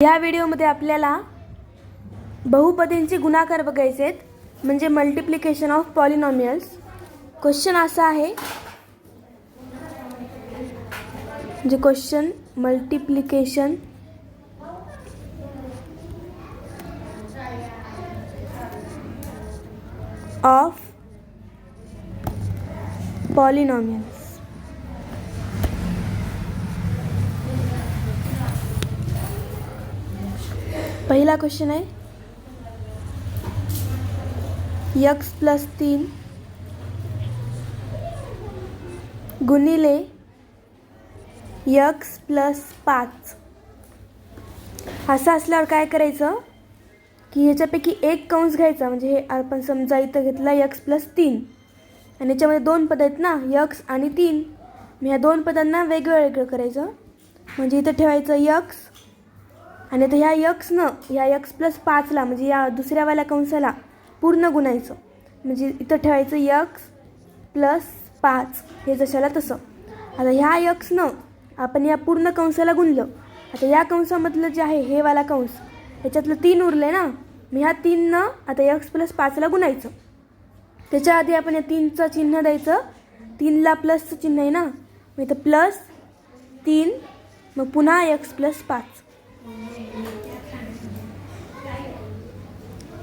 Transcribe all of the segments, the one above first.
या व्हिडिओमध्ये आपल्याला बहुपदींचे गुणाकार बघायचे आहेत. म्हणजे मल्टिप्लिकेशन ऑफ पॉलिनॉमियल्स क्वेश्चन असा आहे. म्हणजे क्वेश्चन मल्टिप्लिकेशन ऑफ पॉलिनॉमियल्स पहिला क्वेश्चन आहे. यक्स प्लस तीन गुणिले यक्स प्लस पाच. असं असल्यावर काय करायचं? की ह्याच्यापैकी एक कंस घ्यायचा. म्हणजे हे आपण समजा इथं घेतला यक्स प्लस तीन. आणि याच्यामध्ये दोन पद आहेत ना यक्स आणि तीन. मी ह्या दोन पदांना वेगळं वेगळं करायचं. म्हणजे इथं ठेवायचं यक्स आणि आता ह्या यक्सनं ह्या यक्स प्लस पाचला म्हणजे या दुसऱ्यावाल्या कंसाला पूर्ण गुणायचं. म्हणजे इथं ठेवायचं यक्स प्लस पाच हे जशाला तसं. आता ह्या यक्सनं आपण या पूर्ण कंसाला गुणलं. आता या कंसामधलं जे आहे हे वाला कंस ह्याच्यातलं तीन उरलं आहे ना? मग ह्या तीननं आता यक्स प्लस पाचला गुणायचं. त्याच्या आधी आपण या तीनचं चिन्ह द्यायचं. तीनला प्लसचं चिन्ह आहे ना? मग इथं प्लस तीन मग पुन्हा यक्स प्लस पाच.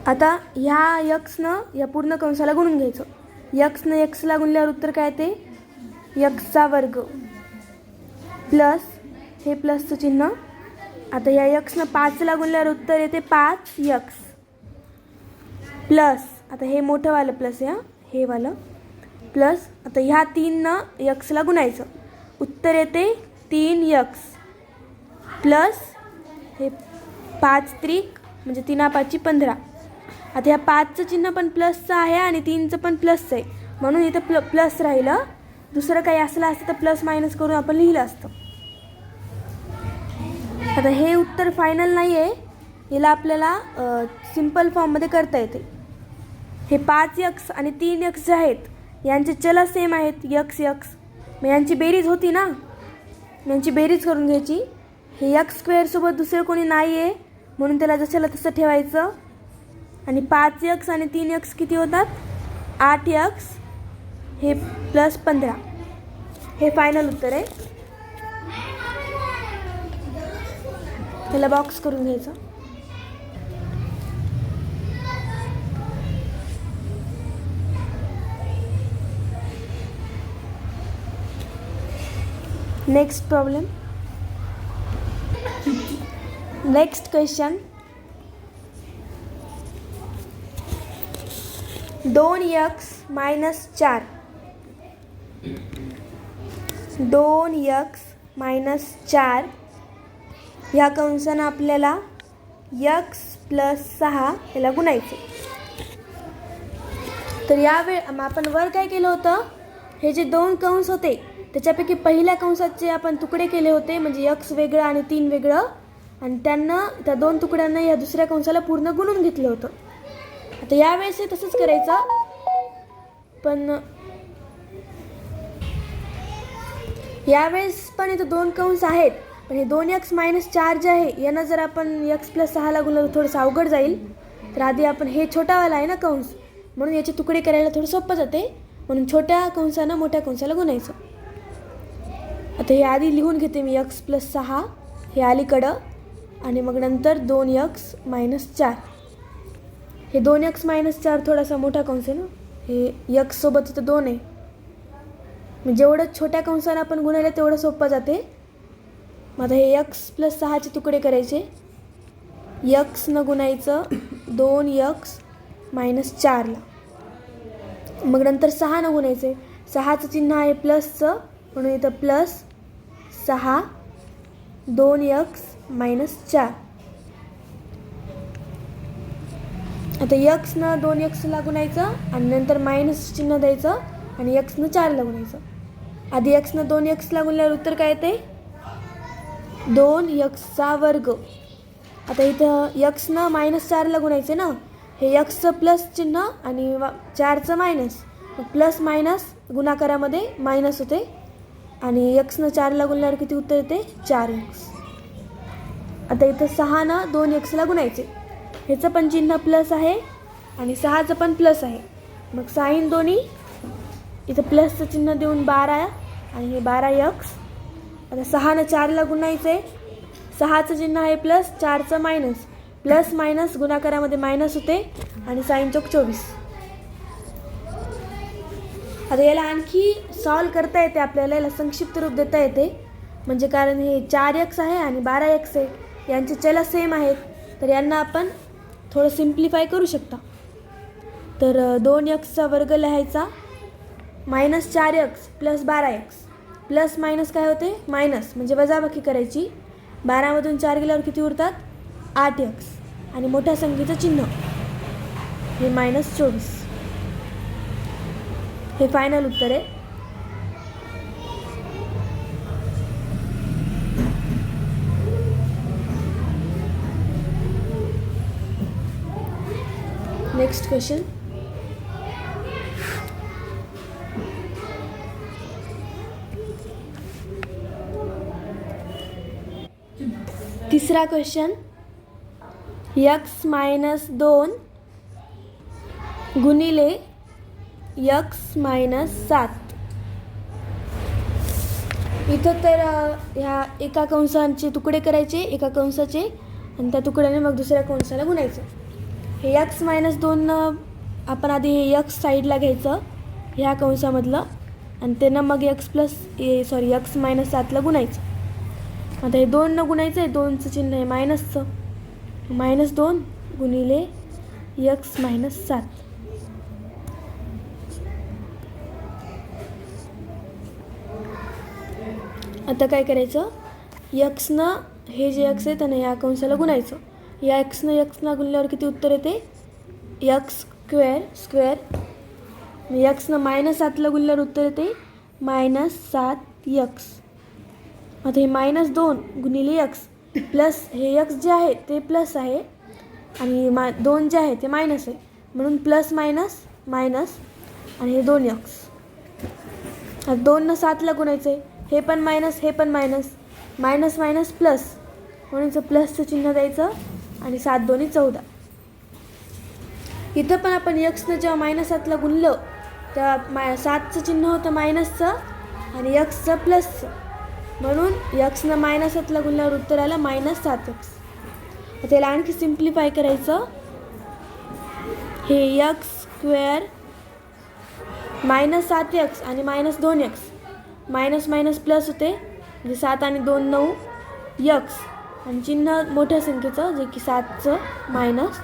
आता ह्या यक्सनं या पूर्ण कंसाला गुणून घ्यायचं. यक्सनं यक्सला गुणल्यावर उत्तर काय ते यक्सचा वर्ग. प्लस हे प्लसचं चिन्ह. आता या यक्सनं पाचला गुणल्यावर उत्तर येते पाच यक्स. प्लस आता हे मोठंवालं प्लस या हे? वालं. प्लस आता ह्या तीननं यक्सला गुणायचं. उत्तर येते तीन यक्स. प्लस हे पाच त्रिक म्हणजे तीना पाचची पंधरा. आता ह्या पाचचं चिन्ह पण प्लसचं आहे आणि तीनचं पण प्लसचं आहे. म्हणून इथं प्ल प्लस राहिलं. दुसरं काही असलं असतं तर प्लस मायनस करून आपण लिहिलं असतं. आता हे उत्तर फायनल नाही आहे याला आपल्याला सिंपल फॉर्ममध्ये करता येते. हे पाच यक्स आणि तीन यक्स जे आहेत यांचे चल सेम आहेत. यक्स यक्स मग यांची बेरीज होती ना? यांची बेरीज करून घ्यायची. हे यक्स स्क्वेअरसोबत दुसरं कोणी नाही आहे म्हणून त्याला जशाला तसं ठेवायचं. आणि पाच यक्स आणि तीन यक्स किती होतात? आठ यक्स हे प्लस पंधरा. हे फायनल उत्तर आहे. त्याला बॉक्स करून घ्यायचं. नेक्स्ट प्रॉब्लेम नेक्स्ट क्वेश्चन दोन यक्स मायनस चार दोन यक्स मायनस चार ह्या कंसानं आपल्याला यक्स प्लस सहा याला गुणायचं. तर यावेळ मग आपण वर काय केलं होतं? हे जे दोन कंस होते त्याच्यापैकी पहिल्या कंसाचे आपण तुकडे केले होते म्हणजे यक्स वेगळं आणि तीन वेगळं. आणि त्यांना त्या दोन तुकड्यांना या दुसऱ्या कंसाला पूर्ण गुणून घेतलं होतं. आता यावेळेस हे तसंच करायचं. पण यावेळेस पण इथं दोन कंस आहेत. पण हे दोन यक्स मायनस चार जे आहे यांना जर आपण यक्स प्लस सहाला गुणलं तर थोडंसं अवघड जाईल. तर आधी आपण हे छोटावाला आहे ना कंस. म्हणून याचे तुकडे करायला थोडं सोपं जाते. म्हणून छोट्या कंसानं मोठ्या कंसाला गुणायचं. आता हे आधी लिहून घेते मी यक्स प्लस सहा. हे अलीकडं. आणि मग नंतर दोन यक्स मायनस चार. हे दोन यक्स मायनस चार थोडासा मोठा कंस आहे ना? हे यक्ससोबत तर दोन आहे. मग जेवढं छोट्या कंसानं आपण गुणायला तेवढं सोपं जाते. मग आता हे यक्स प्लस सहाचे तुकडे करायचे. यक्सनं गुणायचं दोन यक्स मायनस चारला. मग नंतर सहानं गुणायचे. सहाचं चिन्ह आहे प्लसचं. म्हणून इथं प्लस सहा दोन यक्स मायनस चार आता यक्सनं दोन यक्स लागून यायचं आणि नंतर मायनस चिन्ह द्यायचं आणि यक्सनं लागून व्हायचं आधी यक्सनं दोन यक्सला गुणल्यावर उत्तर काय येते? दोन यक्सचा वर्ग. आता इथं यक्सनं मायनस चार लागून यायचं ना? हे यक्सचं प्लस चिन्ह आणि वा चारचं मायनस प्लस मायनस गुणाकारामध्ये मायनस होते. आणि यक्सनं चार गुणल्यावर किती उत्तर येते? चार यक्स आता इथं सहा ना दोन एक्सला गुणायचे ह्याचं पण चिन्ह प्लस आहे आणि सहाचं पण प्लस आहे. मग साईन दोन्ही. इथं प्लसचं चिन्ह देऊन बारा आणि हे बारा यक्स आता सहानं चारला गुणायचं. आहे सहाचं चिन्ह आहे प्लस चारचं मायनस प्लस मायनस गुणाकारामध्ये मायनस होते आणि साईन चौक चोवीस. आता याला आणखी सॉल्व करता येते आपल्याला. याला संक्षिप्त रूप देता येते. म्हणजे कारण हे चार एक्स आहे आणि बारा एक्स आहे. यांचे चल सेम आहेत तर यांना आपण थोडं सिम्प्लिफाय करू शकता. तर दोन यक्सचा वर्ग लिहायचा मायनस चार यक्स प्लस बारा यक्स प्लस मायनस काय होते? मायनस म्हणजे वजाबाकी करायची. बारामधून चार गेल्यावर किती उरतात? आठ यक्स आणि मोठ्या संख्येचं चिन्ह. हे मायनस चोवीस. हे फायनल उत्तर आहे. नेक्स्ट क्वेश्चन तिसरा क्वेश्चन यक्स मायनस दोन गुणिले यक्स मायनस सात. इथं तर ह्या एका कंसांचे तुकडे करायचे एका कंसाचे आणि त्या तुकड्याने मग दुसऱ्या कंसाला गुणायचं. हे यक्स मायनस दोन आपण आधी हे यक्स साईडला घ्यायचं ह्या कंसामधलं आणि त्यांना मग x plus A sorry x minus सातला गुणायचं. आता हे दोन न गुणायचं आहे दोनचं चिन्ह आहे मायनसचं मायनस दोन गुणिले यक्स मायनस सात. आता काय करायचं? यक्सनं हे जे यक्स आहे त्यानं या कंसाला गुणायचं. या एक्सनं यक्सना गुणल्यावर किती उत्तर येते? यक्स स्क्वेअर स्क्वेअर यक्सनं मायनस सातला गुणल्यावर उत्तर येते? मायनस सात यक्स आता हे मायनस दोन गुणिले यक्स प्लस हे यक्स जे आहे ते प्लस आहे. आणि मा दोन जे आहे ते मायनस आहे. म्हणून प्लस मायनस मायनस आणि हे दोन यक्स आता दोननं सातला गुणायचं आहे हे पण मायनस हे पण मायनस मायनस मायनस प्लस म्हणून प्लसचं चिन्ह द्यायचं. आणि सात दोन्ही चौदा. इथं पण आपण यक्सनं जेव्हा मायनस सातला गुणलं तेव्हा माय सातचं चिन्ह होतं मायनसचं आणि यक्सचं प्लसचं म्हणून यक्सनं मायनस सातला गुणल्यावर उत्तर आलं मायनस सात यक्स त्याला आणखी सिम्प्लिफाय करायचं. हे यक्स स्क्वेअर मायनस सात यक्स आणि मायनस दोन यक्स मायनस मायनस प्लस होते. म्हणजे सात आणि दोन नऊ यक्स आणि चिन्ह मोठ्या संख्येचं जे की सातचं मायनस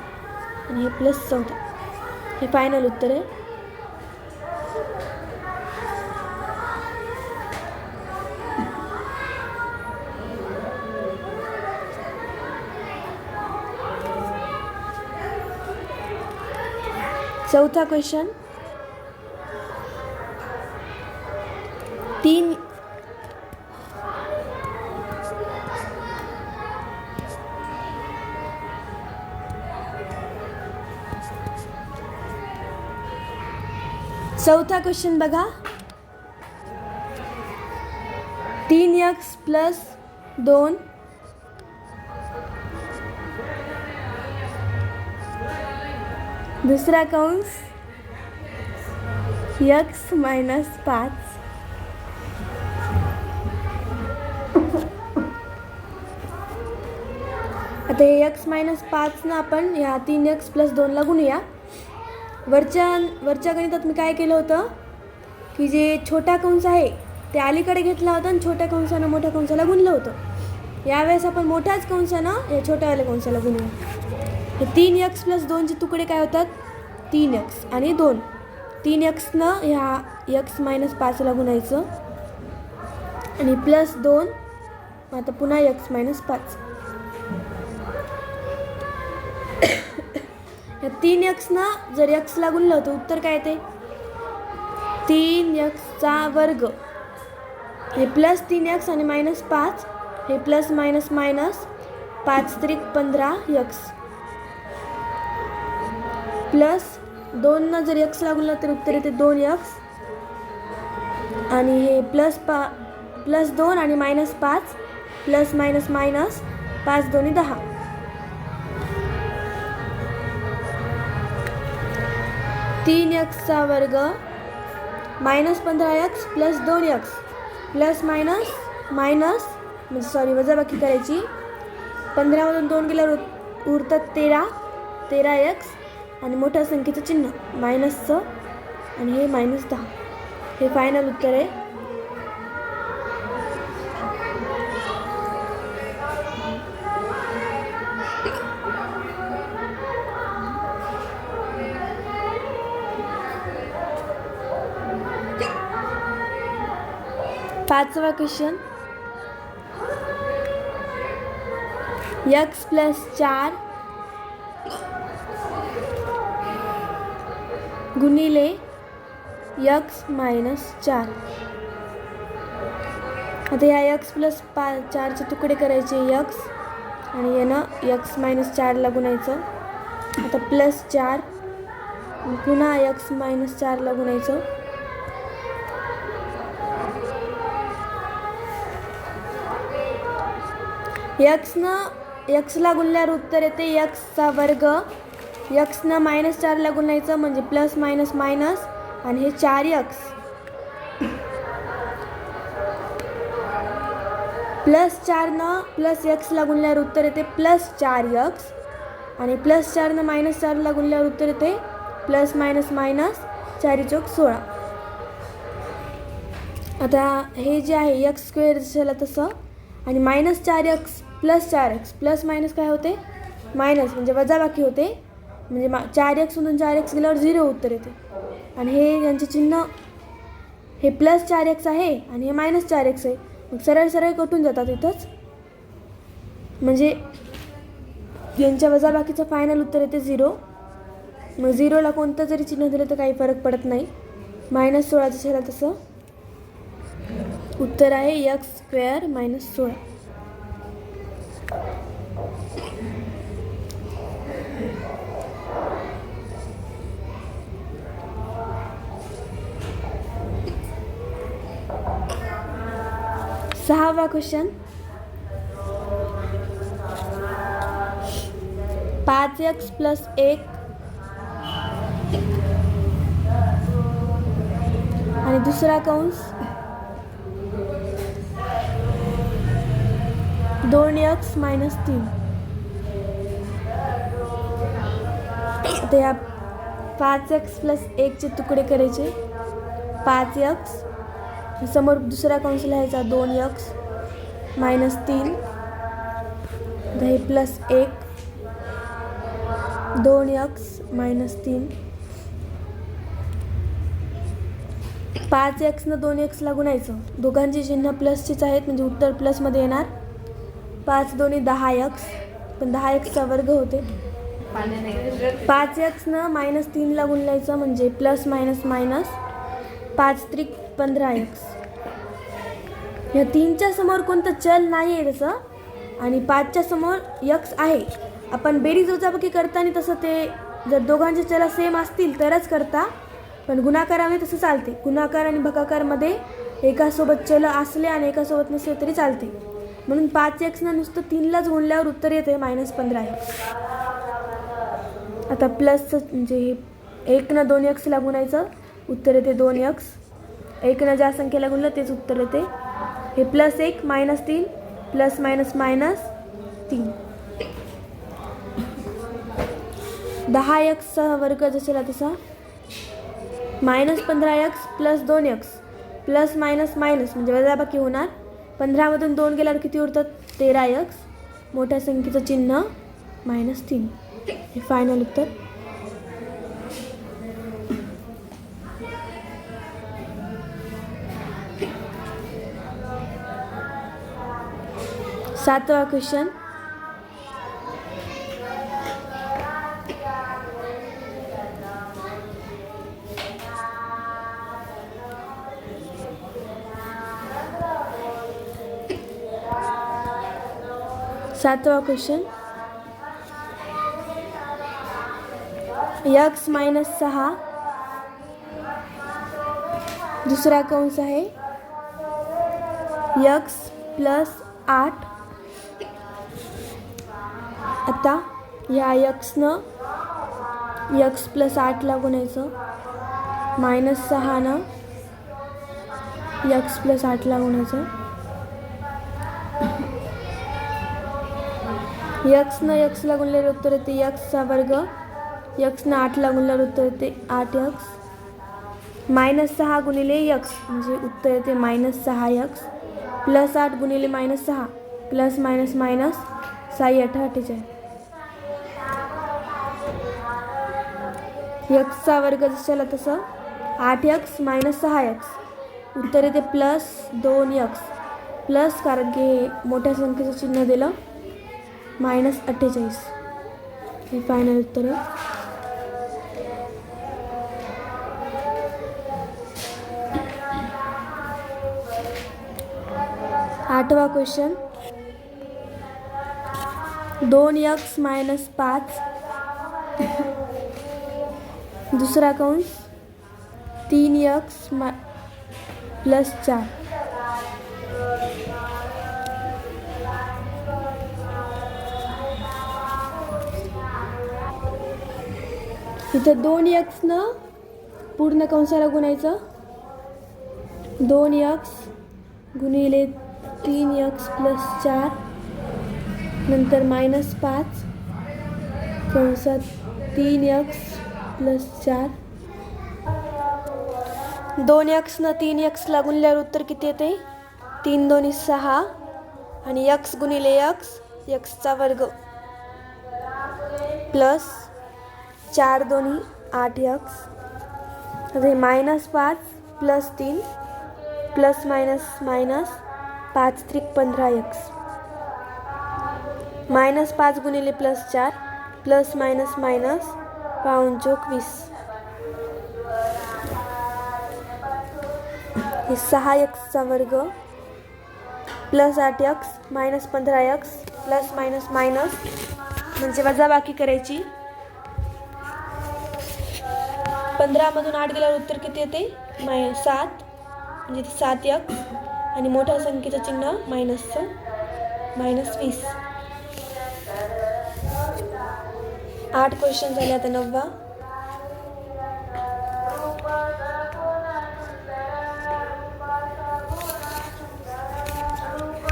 आणि हे प्लस चौदा हे फायनल उत्तर आहे. चौथा क्वेश्चन तीन चौथा क्वेश्चन बघा. तीन यक्स प्लस दोन. दुसरा कंस यक्स मायनस पाच. आता हे यक्स मायनस पाचनं आपण या तीन यक्स प्लस दोनला गुणूया. वरच्या वरच्या गणितात मी काय केलं होतं? की जे छोटा कंस आहे ते अलीकडे घेतला होता आणि छोट्या कंसानं मोठ्या कंसाला गुणलं होतं. यावेळेस आपण मोठ्याच कंसानं या छोट्यावाल्या कंसाला गुणू. तीन यक्स प्लस दोनचे तुकडे काय होतात? तीन यक्स आणि दोन. तीन यक्सनं ह्या यक्स मायनस पाचला गुणायचं. आणि प्लस दोन आता पुन्हा यक्स मायनस पाच. तीन एक्सनं जर यक्सला गुणलं तर उत्तर काय येते? तीन यक्सचा वर्ग. हे प्लस तीन एक्स आणि मायनस पाच हे प्लस मायनस मायनस पाच त्रिक पंधरा यक्स प्लस दोननं जर यक्स लागून तर उत्तर येते दोन यक्स आणि हे प्लस पा प्लस दोन आणि मायनस पाच प्लस मायनस मायनस पाच दोन्ही दहा. तीन यक्सचा वर्ग मायनस पंधरा यक्स प्लस दोन यक्स प्लस मायनस मायनस म्हणजे सॉरी वजाबाकी करायची. पंधरामधून दोन गेल्यावर उरतात तेरा. तेरा यक्स आणि मोठ्या संख्येचं चिन्ह. मायनसचं आणि हे मायनस दहा. हे फायनल उत्तर आहे. पाचवा क्वेश्चन यक्स प्लस चार गुणिले यक्स मायनस चार. आता ह्या यक्स प्लस पा चारचे तुकडे करायचे यक्स आणि यानं यक्स मायनस चारला गुणायचं. आता प्लस चार पुन्हा यक्स मायनस चारला गुणायचं. यक्सनं यक्सला गुणल्यावर उत्तर येते यक्सचा वर्ग. यक्सनं मायनस चारला गुणायचं म्हणजे प्लस मायनस मायनस आणि हे चार यक्स प्लस चारनं प्लस यक्सला गुणल्यावर उत्तर येते प्लस चार यक्स आणि प्लस चारनं मायनस चारला गुणल्यावर उत्तर येते प्लस मायनस मायनस चारी चौक सोळा. आता हे जे आहे यक्स स्क्वेअर झालं तसं. आणि मायनस चार एक्स प्लस चार एक्स प्लस मायनस काय होते? मायनस म्हणजे वजाबाकी होते. म्हणजे मा चार एक्समधून चार एक्स गेल्यावर झिरो उत्तर येते. आणि हे यांचे चिन्ह हे प्लस चार एक्स आहे आणि हे मायनस चार एक्स आहे. मग सरळ सरळ कटून जातात इथंच. म्हणजे यांच्या वजाबाकीचं फायनल उत्तर येते झिरो मग झिरोला कोणतं जरी चिन्ह दिलं तर काही फरक पडत नाही. मायनस सोळाचं झालं तसं. उत्तर आहे यक्स स्क्वेअर मायनस सोळा. सहावा क्वेश्चन पाच एक्स प्लस एक. आणि दुसरा कंस? दोन एक्स मायनस तीन. ते या पाच एक्स प्लस एकचे तुकडे करायचे. पाच एक्स समोर दुसरा कंस लिहायचा दोन एक्स मायनस तीन. दही प्लस एक. दोन एक्स मायनस तीन. पाच एक्सनं दोन यक्स लागून यायचं. दोघांची चिन्ह प्लसचीच आहेत म्हणजे उत्तर प्लसमध्ये येणार. पाच दोन्ही दहा एक्स पण दहा एक्सचा वर्ग होते. पाच यक्सनं मायनस तीनला गुणलायचं म्हणजे प्लस मायनस मायनस पाच त्रिक पंधरा एक्स या तीनच्या समोर कोणतं चल नाही आहे तसं आणि पाचच्या समोर यक्स आहे. आपण बेरीज वजाबाकी करताना तसं ते जर दोघांचे चला सेम असतील तरच करता पण गुणाकारामध्ये तसं चालते. गुणाकार आणि भकाकारमध्ये एकासोबत चल असले आणि एकासोबत नसले तरी चालते. म्हणून पाच एक्सनं नुसतं तीनलाच गुणल्यावर उत्तर येते मायनस पंधरा एक्स आता प्लसचं म्हणजे हे एकनं दोन एक्सला गुणायचं उत्तर येते दोन एक्स एकनं ज्या संख्येला गुणलं तेच उत्तर येते. हे प्लस एक मायनस तीन प्लस मायनस मायनस तीन. दहा एक्सचा वर्ग जसेला तसा. मायनस पंधरा एक्स प्लस दोन एक्स प्लस मायनस मायनस म्हणजे वजाबाकी होणार. पंधरामधून दोन गेल्यावर किती उरतात? तेरा एक्स मोठ्या संख्येचं चिन्ह मायनस तीन. हे फायनल उत्तर. सातवा क्वेश्चन सातवा क्वेश्चन यक्स मायनस सहा. दुसरा कंस आहे. यक्स प्लस आठ. आता या यक्सनं यक्स प्लस आठला गुणायचं मायनस सहानं यक्स प्लस आठला गुणायचं यक्सनं यक्सला गुणलेलं उत्तर येते यक्सचा वर्ग. यक्सनं आठला गुणल्यावर उत्तर येते आठ यक्स मायनस सहा गुणिले यक्स म्हणजे उत्तर येते मायनस सहा यक्स प्लस आठ गुणिले मायनस सहा प्लस मायनस मायनस साई अठरा अठ्ठेचाळीस. यक्सचा वर्ग जशाला तसं आठ यक्स मायनस सहा यक्स उत्तर येते प्लस दोन यक्स प्लस कारण की हे मोठ्या संख्येचं चिन्ह दिलं. मायनस अठ्ठेचाळीस. हे फायनल उत्तर. आहे आठवा क्वेश्चन दोन यक्स मायनस पाच. दुसरा कंस तीन यक्स मा प्लस चार. तिथं दोन यक्सनं पूर्ण कंसाला गुणायचं. दोन यक्स गुणिले तीन यक्स प्लस चार नंतर मायनस पाच. कंसात तीन यक्स प्लस चार. दोन यक्सनं तीन यक्स लागूनल्यावर उत्तर किती येते? तीन दोन्ही सहा आणि यक्स गुणिले यक्स यक्सचा वर्ग. प्लस चार दोन्ही आठ यक्स. आता हे मायनस पाच प्लस तीन प्लस मायनस मायनस पाच त्रिक पंधरा यक्स. मायनस पाच गुणिले प्लस चार प्लस मायनस मायनस पाऊन चोक वीस. हे सहा यक्सचा वर्ग. प्लस आठ यक्स मायनस पंधरा यक्स प्लस मायनस मायनस म्हणजे वजाबाकी करायची. पंधरामधून आठ गेल्यावर उत्तर किती येते? माय सात. म्हणजे ते सात एक. आणि मोठ्या संख्येचं चिन्ह मायनसचं मायनस वीस. आठ क्वेश्चन झाले आता नववा.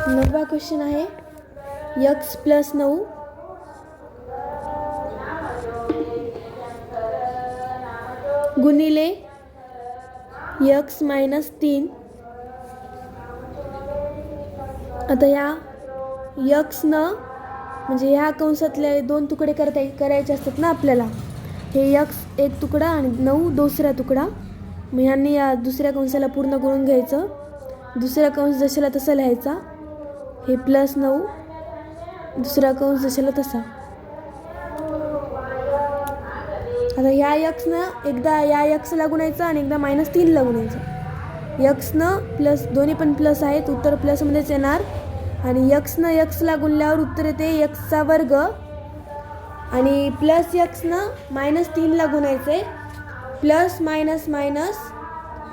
नववा क्वेश्चन आहे यक्स प्लस नऊ गुणिले यक्स मायनस तीन. आता ह्या यक्सनं म्हणजे ह्या कंसातले दोन तुकडे करता करायचे असतात ना आपल्याला. हे यक्स एक तुकडा आणि नऊ दुसरा तुकडा. मग ह्यांनी या दुसऱ्या कंसाला पूर्ण गुणून घ्यायचं. दुसरा कंस जशाला तसा लिहायचा. हे प्लस नऊ. दुसरा कंस जशाला तसा. आता ह्या यक्सनं एकदा या यक्सला गुणायचं आणि एकदा मायनस तीनला गुणायचं यक्सनं प्लस दोन्ही पण प्लस आहेत उत्तर प्लसमध्येच येणार. आणि यक्सनं यक्सला गुणल्यावर उत्तर येते यक्सचा वर्ग. आणि प्लस यक्सनं मायनस तीनला आहे प्लस मायनस मायनस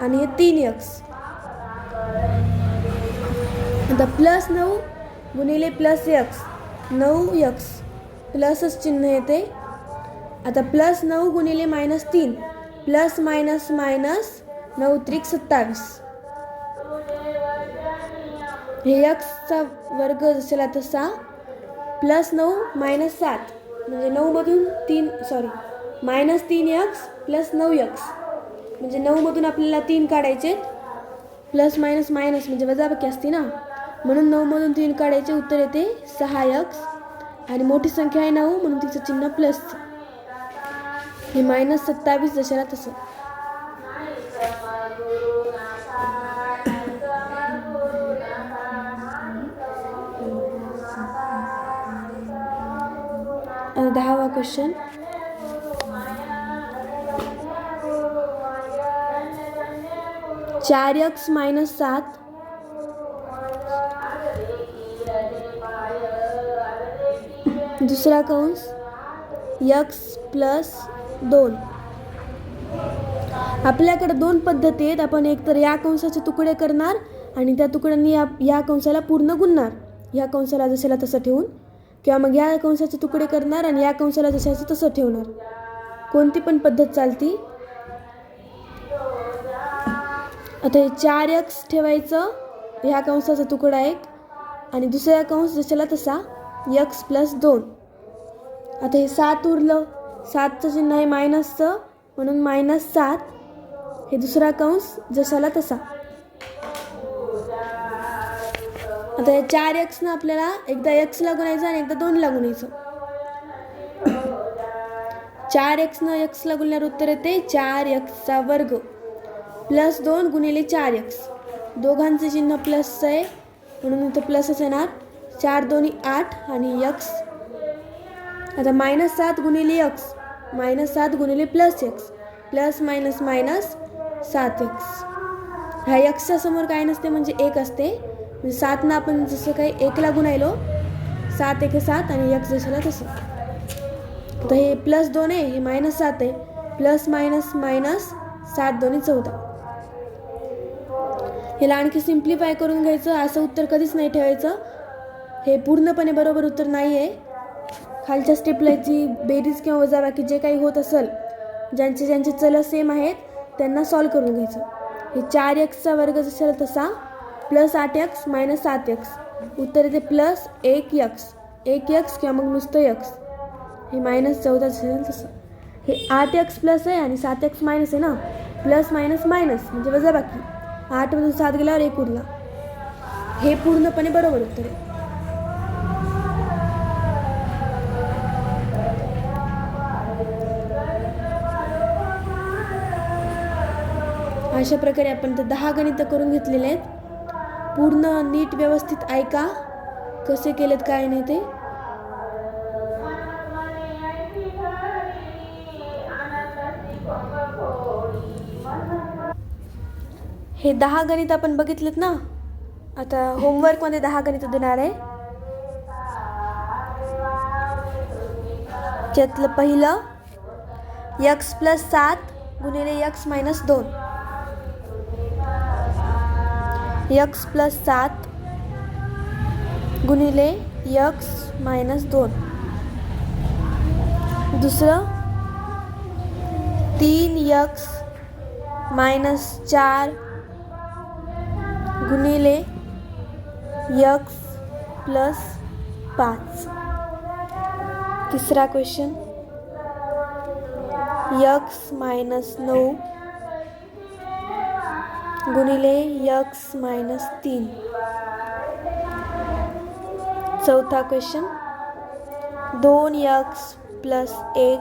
आणि हे तीन यक्स. आता प्लस नऊ गुणिले प्लस यक्स. नऊ यक्स. प्लसच चिन्ह येते. आता प्लस नऊ गुणिले मायनस तीन. प्लस मायनस मायनस नऊ त्रिक सत्तावीस. हे यक्सचा वर्ग जसेला तसा प्लस नऊ मायनस सात. म्हणजे नऊमधून तीन सॉरी मायनस तीन यक्स प्लस नऊ यक्स म्हणजे नऊमधून आपल्याला तीन काढायचे. प्लस मायनस मायनस म्हणजे वजाबाकी असते ना. म्हणून नऊमधून तीन काढायचे. उत्तर येते सहा यक्स आणि मोठी संख्या आहे नऊ म्हणून तिचं चिन्ह प्लस हे मायनस सत्तावीस दशरात तसं दहावा क्वेश्चन चार एक्स मायनस सात. दुसरा कंस यक्स प्लस दोन. आपल्याकडे दोन पद्धती आहेत. आपण एकतर या कंसाचे तुकडे करणार आणि त्या तुकड्यांनी या या कंसाला पूर्ण गुणणार. या कंसाला जशाला तसं ठेवून. किंवा मग या कंसाचे तुकडे करणार आणि या कंसाला जशाचं तसं ठेवणार. कोणती पण पद्धत चालती. आता हे चार एक्स ठेवायचं. ह्या कंसाचा तुकडा एक. आणि दुसरा कंस जशाला तसा यक्स प्लस दोन. आता हे सात उरलं. सातचं चिन्ह आहे मायनसचं म्हणून मायनस सात. हे दुसरा कंस जशाला तसा. आता या चार एक्सनं आपल्याला एकदा एक्सला गुणायचं आणि एकदा दोनला गुणायचं चार एक्सनं एक्स गुणल्यावर उत्तर येते चार एक्सचा वर्ग. प्लस दोन गुणिले चार एक्स. दोघांचं चिन्ह प्लसचं आहे म्हणून इथं प्लसच येणार. चार दोन्ही आठ आणि यक्स आता मायनस सात गुणिले यक्स मायनस सात गुणिले plus x plus minus minus सात एक्स ह्या एक्सच्या समोर काय नसते म्हणजे एक असते. म्हणजे सातनं आपण जसं काही एकला गुणायलो सात एक सात आणि एक्स जशाला तसं. तर हे प्लस दोन आहे हे मायनस सात आहे. प्लस मायनस मायनस सात दोन्ही चौदा. ह्याला आणखी सिम्प्लिफाय करून घ्यायचं असं उत्तर कधीच नाही ठेवायचं. हे पूर्णपणे बरोबर उत्तर नाही आहे खालच्या स्टेपला जी बेरीज किंवा वजाबाकी जे काही होत असेल ज्यांचे ज्यांचे चल सेम आहेत त्यांना सॉल्व करून घ्यायचं. हे चार एक्सचा वर्ग जसेल तसा प्लस आठ एक्स मायनस सात एक्स उत्तर येते प्लस एक यक्स एक यक्स किंवा मग नुसतं यक्स हे मायनस चौदा असेल तसं. हे आठ एक्स प्लस आहे आणि सात एक्स मायनस आहे ना? प्लस मायनस मायनस म्हणजे वजाबाकी. आठमधून सात गेल्यावर एक उरला. हे पूर्णपणे बरोबर उत्तर आहे. अशा प्रकारे आपण तर दहा गणितं करून घेतलेले आहेत. पूर्ण नीट व्यवस्थित ऐका. कसे केलेत काय नाही ते. हे दहा गणित आपण बघितलेत ना? आता होमवर्कमध्ये दहा गणित देणार आहे. त्यातलं पहिलं यक्स प्लस सात गुणिले यक्स मायनस दोन. यक्स प्लस सात गुणिले यक्स मायनस दोन. दुसरं तीन यक्स मायनस चार गुणिले यक्स प्लस पाच. तिसरा क्वेश्चन यक्स मायनस नऊ गुणिले यक्स मायनस तीन. चौथा क्वेश्चन दोन यक्स प्लस एक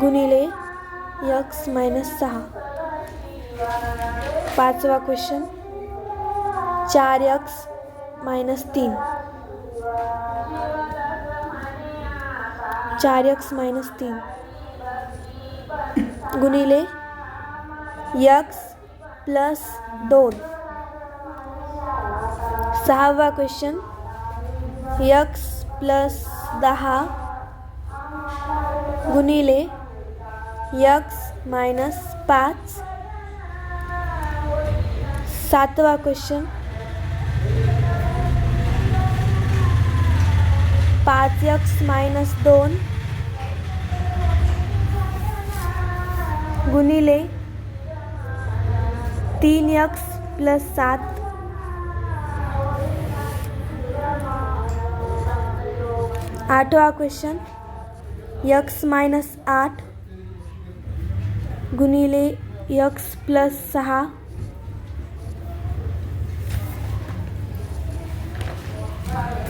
गुणिले यक्स मायनस सहा. पाचवा क्वेश्चन चार यक्स मायनस तीन. चार यक्स मायनस तीन. गुणिले यक्स प्लस दोन. सहावा क्वेश्चन यक्स प्लस दहा गुणिले यक्स मायनस पाच. सातवा क्वेश्चन पाच यक्स मायनस दोन गुणिले तीन यक्स प्लस सात. आठवा क्वेश्चन यक्स मायनस आठ गुणिले यक्स प्लस सहा.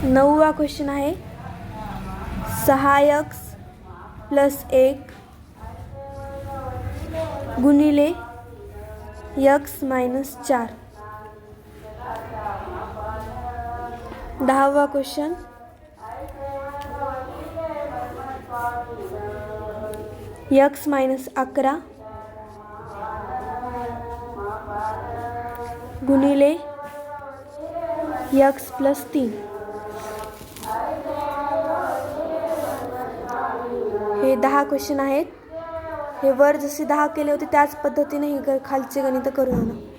नववा क्वेश्चन आहे. सहा यक्स प्लस एक गुणिले यक्स मायनस चार. दहावा क्वेश्चन यक्स मायनस अकरा. गुणिले यक्स प्लस तीन. हे दहा क्वेश्चन आहेत. हे वर जसे दहा केले होते त्याच पद्धतीने हे ग- खालचे गणित करू आणा.